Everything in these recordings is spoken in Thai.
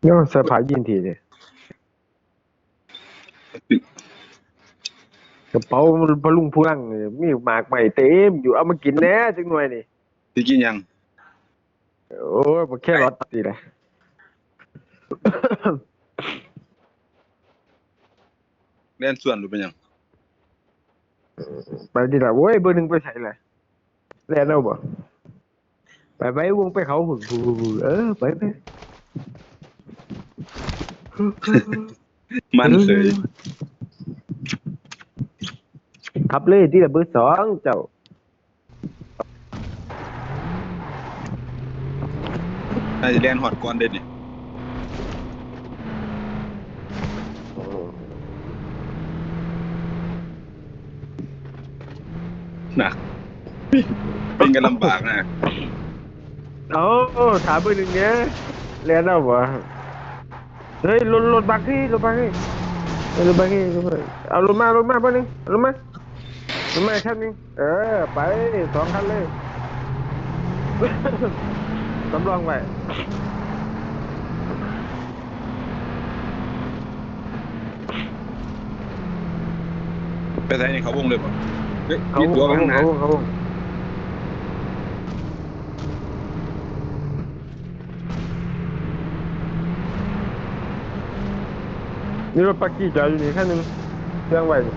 เนี่ยเสื้อผ้ายีนทีเนี่ยกระเป๋าพลุงพลังเนี่ยมีหมากใหม่เต็มอยู่เอามากินแหน่จังหน่อยนี่สิกินหยังโอ้ยบ่แค่รถสิแหละ เล่นส่วนหรือเป็นหยังไปดิล่ะโว้ยเบอร์หนึ่งไปใส่เลยแล่นเอาบ่ไปไปวงไปเขาหุ่นเออไปไป มันเสยขับเลยที่ละเบอร์สองเจ้าน่าจะเล่นฮอดก่อนเด็ดนี่หนักเป็นกันลำบากนะเอาถามเบอร์หนึ่งเนี้ยแล่นเอาบ่ เฮ้ยรถรถบักที่รถบักที่เออรถบักที่รถบักที่เอารถมารถมาเบอร์หนึ่งเอารถมารถมาคันหนึงเออไปสองคันเลยสำรองไว้ไปไทยนี่เขาวงเลยป่ะเฮ้ยเขามีตัวไปข้างหน้าเขาเข นี่รถปักกี้จอดอยู่นี่คันหนึงเครื่องไว้นี่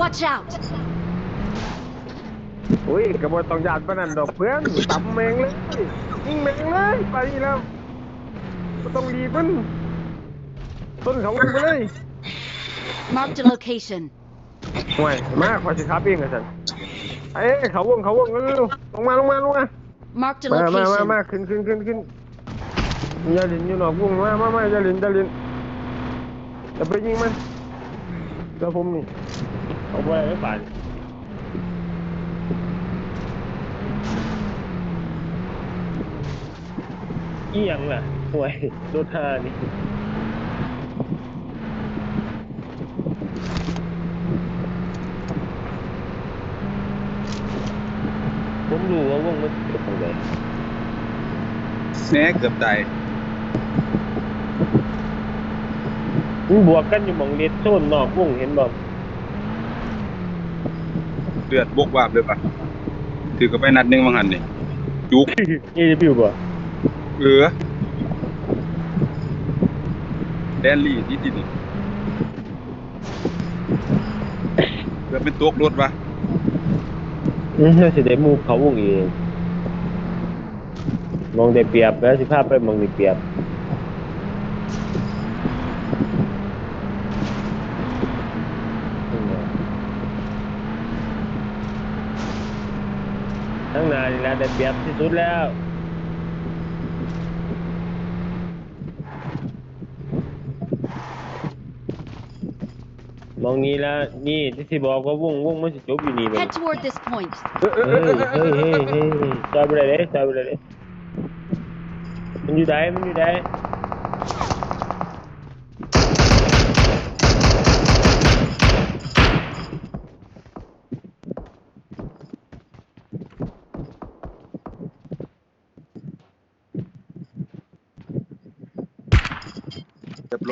Watch out! อุ้ยกระบอกต้องยานปานนันดอกเพื่อนตำแมงเลยยิงแมงเลยไปแล้วก็ต้องรีบมันต้นเขาลงไปเลย Marked a location. ห่วยมาขอสิครับเองกันสันเอ้ยเขาวงเขาวงเร็วๆลงมาลงมาลงมา Marked a มามามา location. มาขึ้นขึ้นขึ้นขึ้นอย่าลินอยู่นอกวงมามามาอย่าลินอย่าลิน อย่าไปยิงมันแล้วผมนี่เอาไปไม่ป่านอีหยังล่ะห่วยรถฮานี่ผมรู้ว่าวงมันเป็นยังไงแหน่เกือบตาย มันบวกกันอยู่หมองเลดโซนนอกวงเห็นบ่เลือดบกวาบเลยป่ะถือกับไปนัดหนึงบางหันนี่จุกนี่จะพิวบ่เออแดนลี่ที่ติดนี่เกือบเป็นตกรถป่ะอือเราสิได้มูฟเขาวงเองมองได้เปรียบแล้วสิพาไปมองได้เปรียบ ทั้งหนานี่แหละได้เปรียบที่สุดแล้วมองนี้แล้วนี่ที่สิบอกว่าวงวงมันสิจบอยู่นี่เลย Head toward this point. เฮ้ยเฮ้ยเฮ้ยเฮ้ยเฮ้ยจอยไปเลยจอยไปเลยมันอยู่ไหนมันอยู่ไหน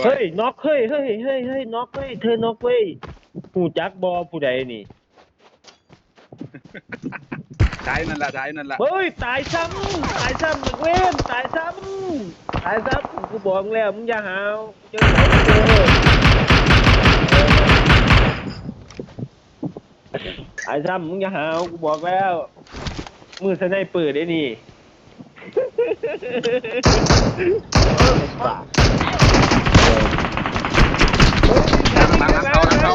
เรียบร้อยเฮ้ยน็อกเฮ้ยเฮ้ยเฮ้ยเฮ้ยน็อกเฮ้ยเธอน็อกเว้ยหูจักบอผู้ใดนี่ท้ายนั่นล่ะท้ายนั่นล่ะเฮ้ยตายซ้ำตายซ้ำนักเว้นตายซ้ำตายซ้ำกูบอกมึงแล้วมึงอย่าหาวเจอเจอตายซ้ำมึงอย่าหาวกูบอกแล้วมือสไนเปอร์ได้นี่หลังหลั งเขาหลังเขา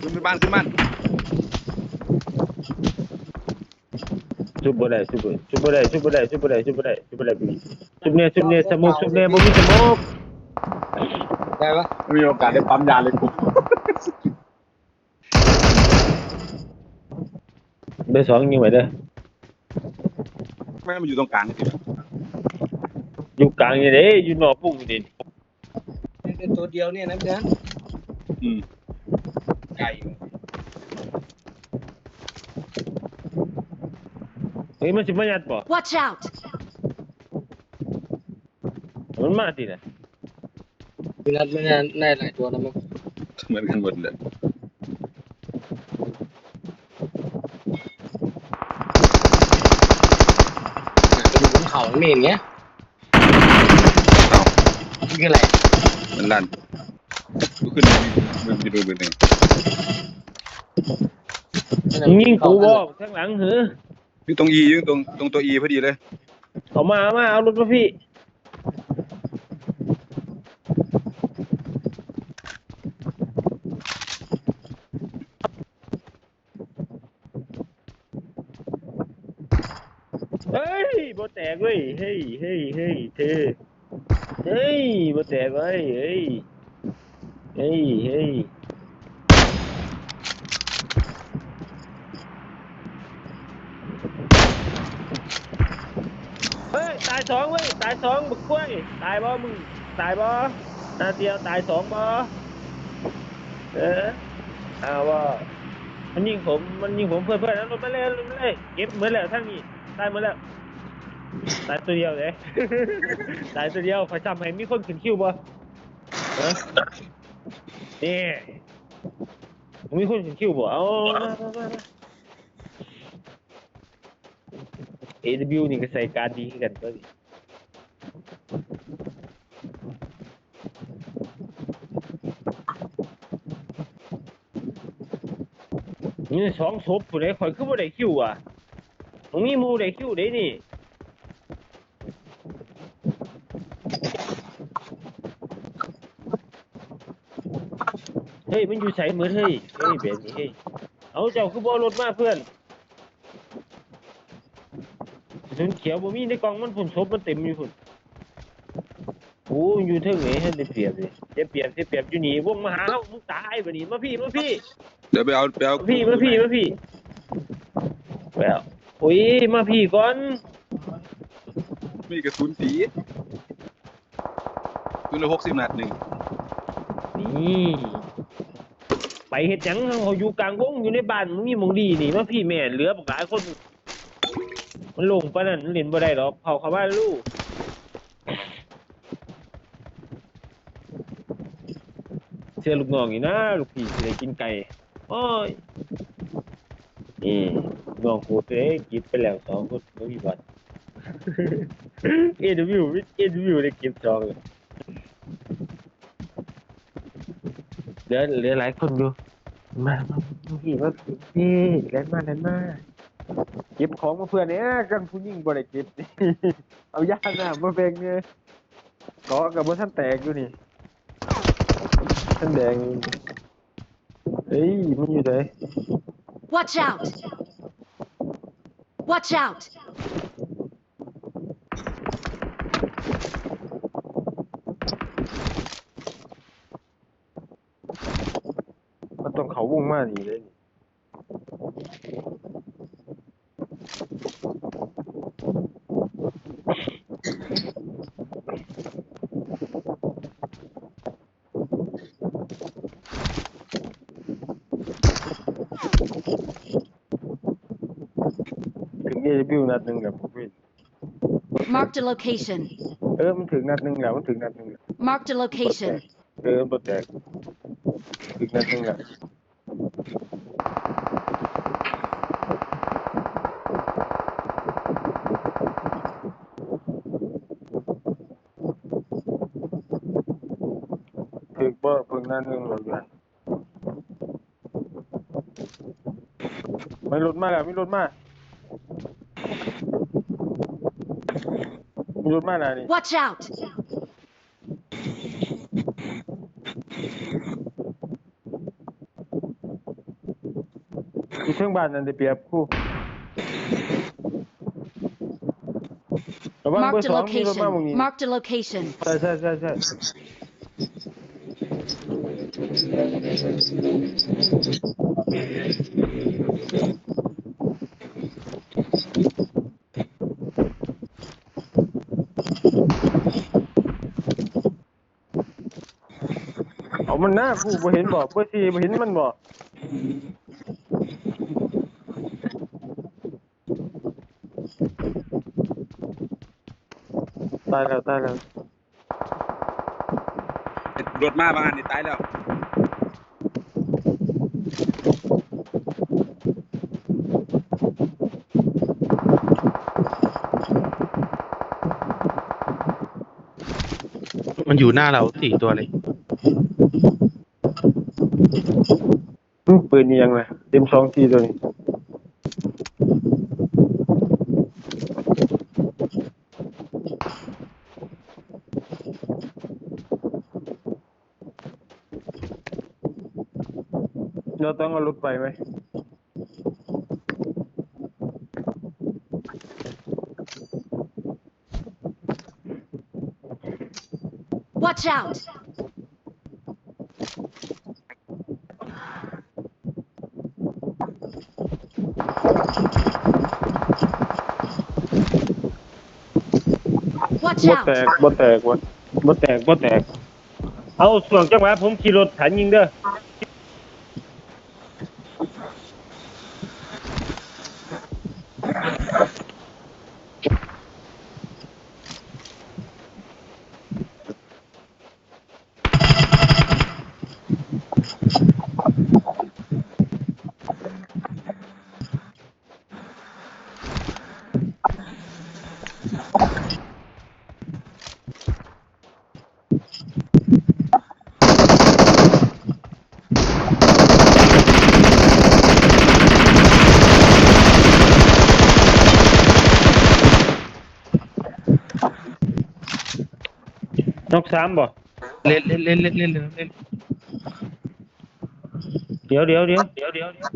ขึ้นไปบ้านขึ้นบ้านซุบบ่ได้ซุบบ่ซุบบ่ได้ซุบบ่ได้ซุบบ่ได้ซุบบ่ได้ซุบบ่ได้พี่ซุบเนี่ยซุบเนี่ยสมุกซุบเนี่ยบ่มีสมุกได้ปะไม่มีโอกาสได้ปั๊มยาเลยกูเบอร์สองยิงไว้เด้อแม่งมันอยู่ตรงกลางนี่ อยู่กลางนี่เด้อยู่นอกปุ่งนี่เด้เป็นตัวเดียวเนี่ยนะเพื่อนอืมไก่เฮ้ยมันสิมายัดบ่ Watch out! มันมาติน่ะพี่นัทไม่ได้ได้หลายตัวแล้วมั้งเหมือนกันหมดเลยจะอยู่บนเขาเมนเงี้ยเอ้านี่ คืออะไรมันลั่นก็ขึ้นมันไปดูเบอร์หนึ่งมึงยิงกูบ่ข้างหลังหืออยู่ตรงอีอยู่ตรงตรงตัวอีพอดีเลยเอามาเอามาเอารถมาพี่เฮ้ยบ่แตกเว้ยเฮ้ยเฮ้ยเฮ้ยเธอ เฮ้ยบ่แตกเว้ยเฮ้ย เฮ้ย เฮ้ยเฮ้ย ตายสองเว้ย ตายสองบึกกล้วย ตายบ่มึง ตายบ่นาเดียวตายสองบ่เออเอาบ่ามันยิงผม มันยิงผมเพื่อนเพื่อนนั้นรถมาเลยรถมาเลย เก็บเหมือนแล้วทั้งนี้ ตายหมดแล้ว ตายตัวเดียวเลย ตายตัวเดียวขอจำให้มีคนขึ้นคิวบ่ฮะนี่มีคนขึ้นคิวบ่เอามามามามา AW นี่ก็ใส่การดีคือกันตัวนี้นี่สองศพผู้ใดข่อยคือบ่ได้คิวอะผมมีหมู่ได้คิวเด้นี่ ฮ้ยมันอยู่ใส่เหมือนเฮ้ยเฮ้ยแบบนี้เฮ้ยเอาเจ้าคือบ่รถมาเพื่อนสุนเขียวบ่มีในกล่องมันพุ่นศพมันเต็มอยู่พุ่นโอ้ยอยู่เทิงไหนให้ได้เปรียบเลยได้เปรียบได้เปรียบอยู่นี่วงมาหาเฮามึงตายบัดนี้มาพี่มาพี่เดี๋ยวไปเอาไปเอามาพี่มาพี่มาพี่แล้วโอ้ยมาพี่ก่อนมีกระสุนสีคุณละหกสิบนัดหนึ่งนี่ไป เฮ็ดหยังเขาอยู่กลางวงอยู่ในบ้านมึงมีหมองดีนี่มาพี่แม่เหลือบักหลายคน มันลงปานนั้นมันเล่นบ่ได้หรอกเผาเข้าบ้านลูกเชื่อลูกน้องอีกนะลูกพี่สิได้กินไก่โอ้ยนี่น้องกูเอ้ยกินไปแล้วสองคนบ่มีบัตร เอ็นวิวเอ็นวิวได้กินสองเลยเหลือเหลือหลายคนอยู่ มามาพี่มาพี่เล่นมาเล่นมาเก็บของมาเพื่อนเนี่ยกันผู้หญิงบ่ได้เก็บเอายาหน้ามาแบ่งเนี่ยเกาะกับบ่ท่านแตกอยู่นี่ท่านแดงเฮ้ยมันอยู่ไหน Watch out! Watch out! ต้องเขาวงมานี่เลยนี่ถึงเอวิวนัดหนึ่งแล้วพี่ Marked a location. เออมันถึงนัดหนึ่งแล้วมันถึงนัดหนึ่งแล้ว Marked a location. เออบ่แตกถึงนัดหนึ่งแล้วถึง บ่เพิ่งนัดหนึ่งแล้วกันไม่รถมาแล้วมีรถมามีรถมาแล้วนี่ Watch out! อยู่เทิงบ้านนั่นได้เปรียบครู่ระวังเบอ Marked ร์ a สองมีรถมาหมองนี้ location. Marked a location. ใช่ใช่ใช่ใช่ เอามันหน้ากูบ่เห็นบ่เบอร์สี่บ่เห็นมันบ่ตายแล้วตายแล้ว รถมาบางอันนี่ตายแล้ว มันอยู่หน้าเราสี่ตัวเลย อืมปืนนี่ยังไงเต็มสองทีตัวนี้เราต้องเอารถไปไหม Watch out! Watch บ่ out! แตกบ่แตกวะบ่แตก บ่แตก เอาส่วนจังหวะผมขี่รถถันยิงเด้อ นกสามบ่เล่นเล่นเล่นเล่นเล่นเล่นเล่นเดี๋ยวเดี๋ยวเดี๋ยวเดี๋ยวเดี๋ยว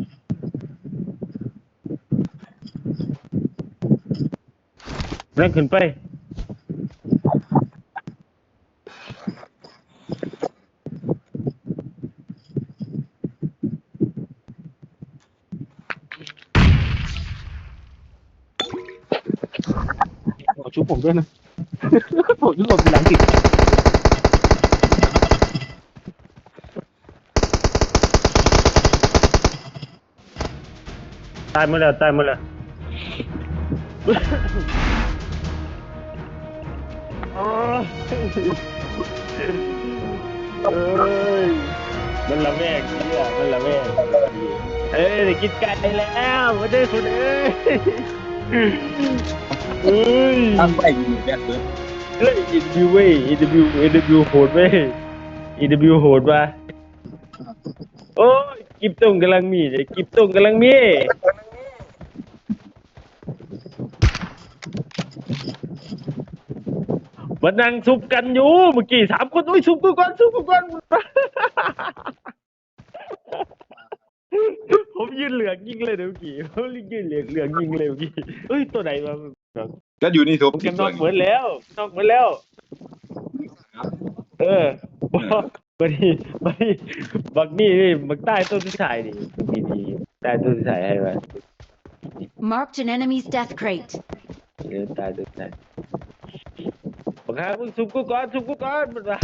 นั่นขึ้นไป ขอชุบผมด้วยนะ ผมชุบผมหลังติดตายหมดแล้วตายหมดแล้วอ๋อ เอ้ยมันละแม่เหี้ยมันละแม่เอ้ยได้กินไก่แล้วมาได้สุดเอ้ยเอ้ยตั้งไปอยู่แบดเบิร์ดเฮ้ยอินวิวเว้ยอินวิวอินวิวโหดเว้ยอินวิวโหดว่ะโอ้ยกิบตรงกำลังมีเลยกิบตรงกำลังมี มานั่งซุบกันอยู่เมื่อกี้สามคนอุ้ยซุบกูก่อนซุบกูก่อนผมยืนเหลืองยิงเลยเดี๋ยวเมื่อกี้ผมยืนเหลืองเหลืองยิงเลยเมื่อกี้เฮ้ยตัวไหนมาแล้วอยู่นี่ทุบผมที่จะนตัอวกเหมือนแล้วนอกเหมือนแล้ว เออบันนี้บันนี้บักนี่นี่บักใต้ต้นที่ถ่ายดิบักนี่ดีใต้ต้นที่ถ่ายให้มา Marked an enemy's death crate. เออใต้ต้นที่ถ่าย บักฮามึงซุปกูก่อนซุปกูก่อนมันมา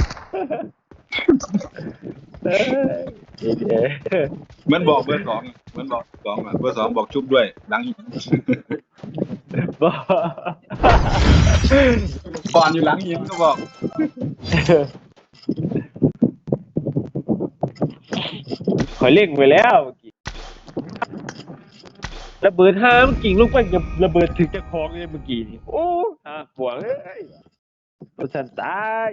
เออเดี๋ยวเดี๋ยวเหมือนบอกเบอร์สองเหมือนบอกสองอะเบอร์สองบอกชุบด้วยหลังบอกก่อนอยู่หลังยิงก็บอกขอยเล่งไปแล้วเมื่อกี้ระเบิดห้าเมื่อกี้ลูกไปกับระเบิดถึงจะคลองเลยเมื่อกี้นี่โอ้ห้าปวงเอ้ย ประสันตาย